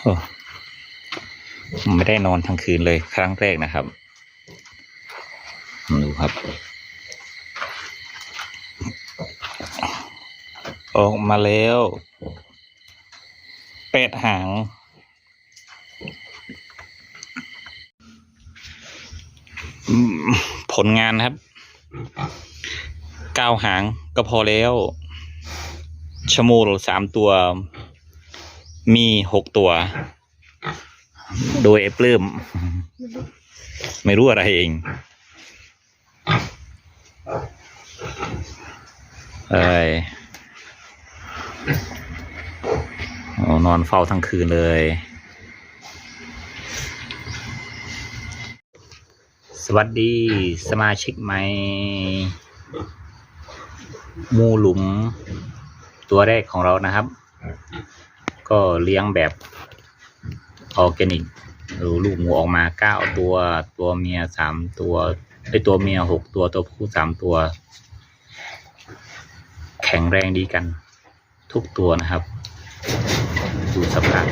โอ้ไม่ได้นอนทั้งคืนเลยครั้งแรกนะครับ ดูครับ ออกมาแล้ว เป็ดหาง ผลงานครับเก้าหางก็พอแล้ว ชโมูลสามตัว มีหกตัว โดยไอ้ปลื้มไม่รู้อะไรเอง เอ้ยอนอนเฝ้าทั้งคืนเลย สวัสดีสมาชิกใหม่มูหลุม ตัวแรกของเรานะครับ ก็เลี้ยงแบบออร์แกนิกดูลูกหมูออกมาเก้าตัวตัวเมียสามตัวไอตัวเมียหกตัวตัวผู้สามตัว แข็งแรงดีกัน ทุกตัวนะครับ ดูสภาพ